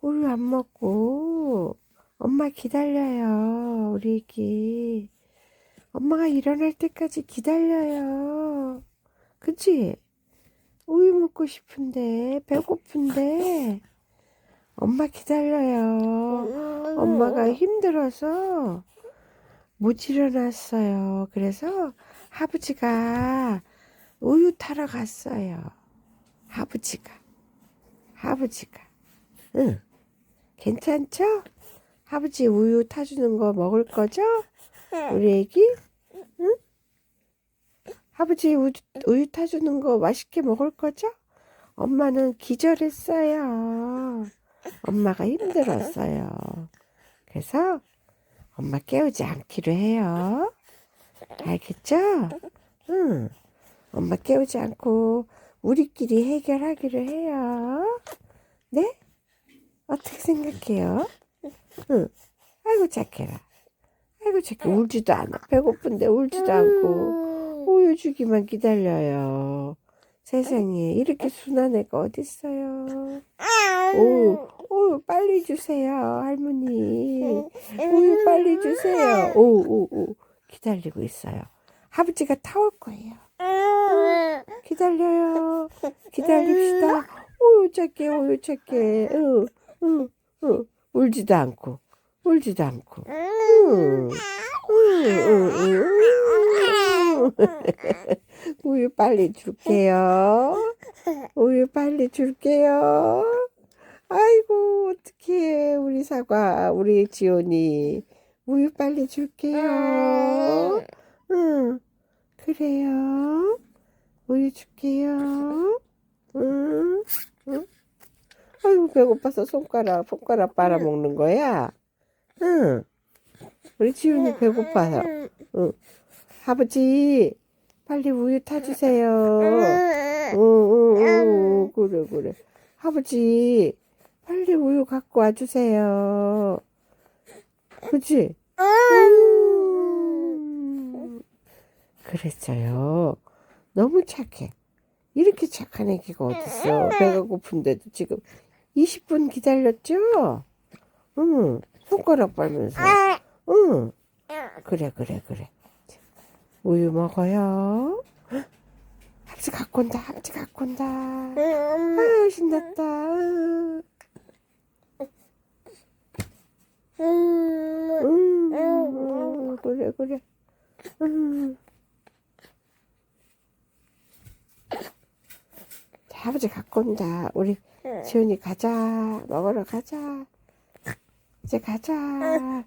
우유 안 먹고 엄마 기다려요 우리 애기 엄마가 일어날 때까지 기다려요. 그치? 우유 먹고 싶은데 배고픈데 엄마 기다려요. 엄마가 힘들어서 못 일어났어요. 그래서 아버지가 우유 타러 갔어요. 아버지가. 아버지가. 응 괜찮죠? 아버지 우유 타주는 거 먹을 거죠? 우리 애기? 응? 아버지 우유, 우유 타주는 거 맛있게 먹을 거죠? 엄마는 기절했어요. 엄마가 힘들었어요. 그래서 엄마 깨우지 않기로 해요. 알겠죠? 응. 엄마 깨우지 않고 우리끼리 해결하기로 해요. 네? 어떻게 생각해요? 응. 아이고 착해라. 아이고 착해. 울지도 않아. 배고픈데 울지도 않고 우유 주기만 기다려요. 세상에 이렇게 순한 애가 어딨어요. 오, 우유 빨리 주세요, 할머니. 우유 빨리 주세요. 오, 오, 오. 기다리고 있어요. 아버지가 타올 거예요. 기다려요. 기다립시다. 우유 착해, 우유 착해. 응, 응, 응. 울지도 않고, 울지도 않고. 응, 응, 응, 응. 우유 빨리 줄게요. 우유 빨리 줄게요. 아이고, 어떡해. 우리 사과, 우리 지온이. 우유 빨리 줄게요. 응, 그래요. 우유 줄게요. 응, 응. 배고파서 손가락, 손가락 빨아먹는 거야. 응. 우리 지훈이 배고파서. 응. 아버지, 빨리 우유 타주세요. 응, 응, 응, 그래, 그래. 아버지, 빨리 우유 갖고 와주세요. 그치? 음. 그랬어요. 너무 착해. 이렇게 착한 애기가 어딨어. 배가 고픈데도 지금 20분 기다렸죠? 응, 손가락 빨면서. 응, 그래, 그래, 그래. 우유 먹어요. 헉, 합치 갖고 온다, 합치 갖고 온다. 아유, 신났다. 음, 음, 그래, 그래. 음. 자, 아버지 갖고 온다. 우리 지훈이 가자. 먹으러 가자. 이제 가자. 음.